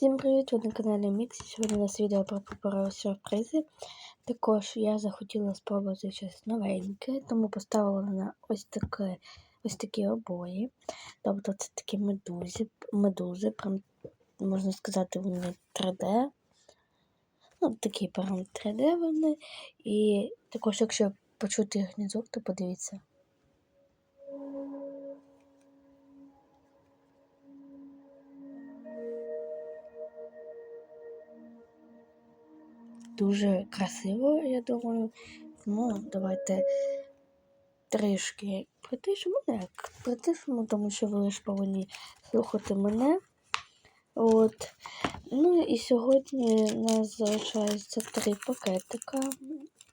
Всім привіт! Ви на каналі Мікс. Сьогодні у нас відео про паперові сюрпризи. Також я захотіла спробувати щось новеньке, тому поставила на ось таке, ось такі обої. Тобто це такі медузи, медузи, прям можна сказати, вони 3D. Ну, такі прям 3D вони. І також, якщо почути їхній звук, то подивіться. Дуже красиво, я думаю. Ну, давайте трішки притишимо, ну, як притишимо, тому що ви ж повинні слухати мене. От. Ну і сьогодні у нас залишається три пакетика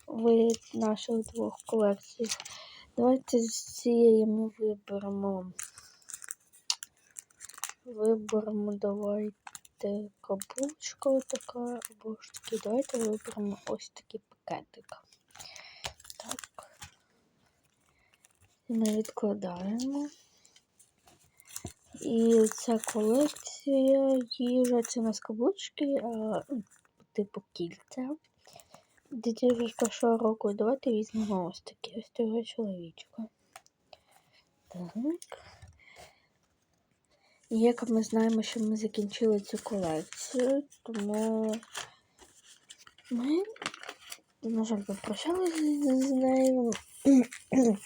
в наших двох колекціях. Давайте з цієї ми виберемо. Виберемо давайте бути каблучка така, або ж таки, давайте виберемо ось такий пакетик. Так. Ми відкладаємо. І ця колекція їжа, це у нас каблучки, а, типу кільця. 2001 року. Давайте візьмемо ось такі ось цього чоловічка. Так. І як ми знаємо, що ми закінчили цю колекцію, тому ми, на жаль, попрощалися з нею.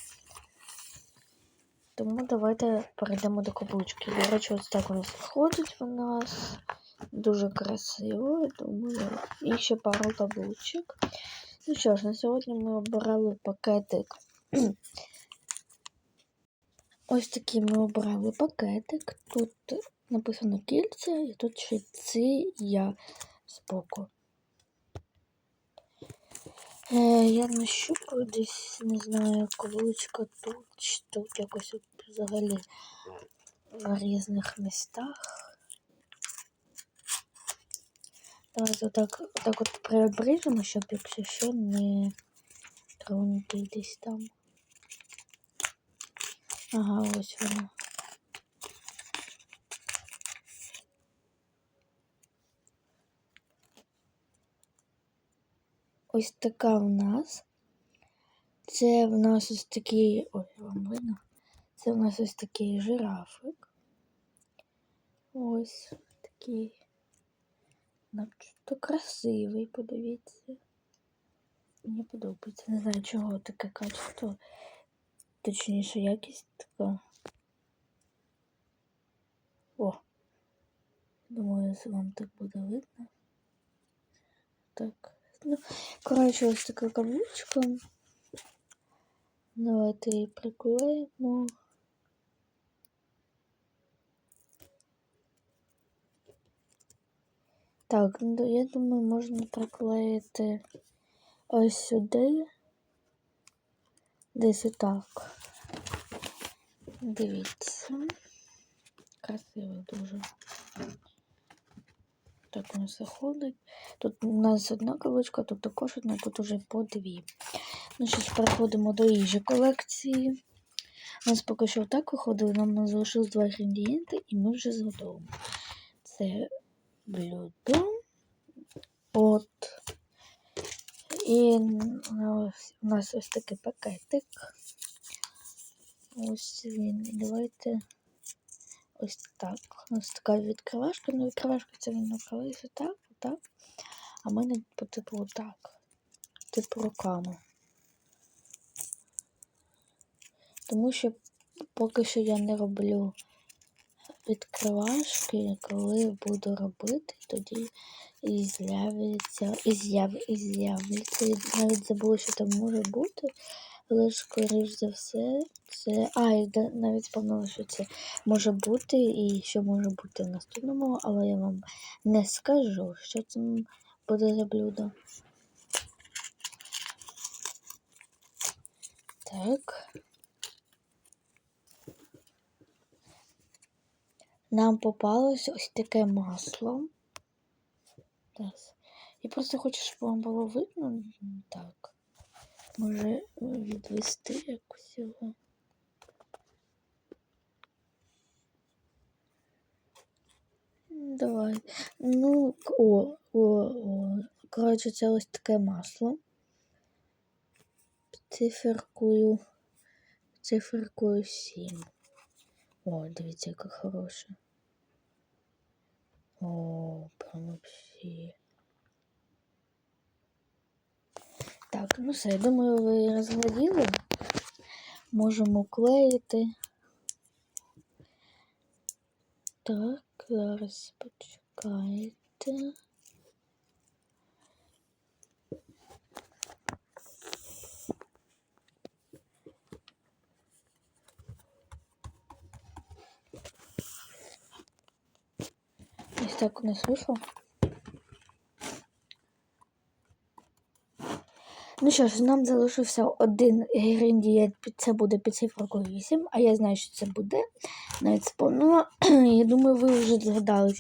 Тому давайте перейдемо до каблучки. До речі, ось так у нас виходить у нас. Дуже красиво, думаю. І ще пару каблучок. Ну що ж, на сьогодні ми обирали пакетик Ось такий ми обрали пакетик. Тут написано кільця і тут ще ці я збоку. Е, Я нащупаю десь, не знаю, ковичка тут, чи тут якось взагалі в різних містах. Давайте отак, отак от приобріжемо, щоб якщо що не тронути десь там. Ага, ось вона. Ось така в нас. Це в нас ось такий... Ой, вам видно? Це в нас ось такий жирафик. Ось такий. Начебто красивий, подивіться. Мені подобається. Не знаю, чого таке качество точніше якість така. О! Думаю, вам так буде видно. Так. Ну, коротше, ось така каблучка. Давайте її приклеїмо. Так, ну я думаю, можна приклеїти ось сюди. Десь отак. Дивіться. Красиво дуже. Так нас заходить. Тут у нас одна кавичка, тут також одна, тут уже по дві. Ну що ж, переходимо до їжі колекції. У нас поки що так виходили, нам залишилось два інгредієнти, і ми вже зготовимо. Це блюдо. От. І у нас ось такий пакетик. Ось він. Давайте ось так. Нас така відкривашка, ну відкривашка це він накривається так, отак. А в мене по типу отак. Типу руками. Тому що поки що я не роблю відкривашки, коли буду робити, тоді і з'явиться, і з'явиться, і з'явиться. Навіть забула, що там може бути. Але скоріш за все, це... А, і навіть спомнила, що це може бути і що може бути в наступному, але я вам не скажу, що це буде за блюдо. Так. Нам попалось ось таке масло. Так. Я просто хочу, щоб вам було видно. Так. Може відвести якось його. Давай. Ну, о, о, о. Коротше, це ось таке масло. Циферкую. Циферкую 7. О, дивіться, яке хороше. О, прям вообще. Так, ну все, я думаю, ви розгляділи. Можемо клеїти. Так, зараз почекайте. Ось так у нас. Ну що ж, нам залишився один інгредієнт, це буде під цифрою 8, а я знаю, що це буде. Навіть сповнила. Я думаю, ви вже згадали,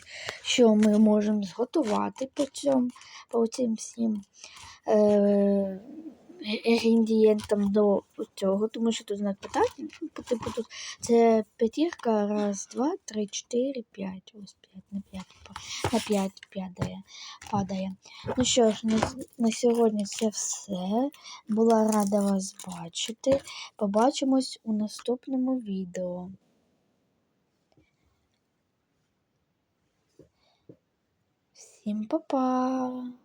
що ми можемо зготувати по цьому, по цим всім е, інгредієнтам до цього, тому що тут знак питання, по типу тут це п'ятірка, раз, два, три, чотири, п'ять. Ось п'ять на п'ять, на п'ять падає. падає. Ну що ж, на, на сьогодні це все. Була рада вас бачити. Побачимось у наступному відео. Всім па-па!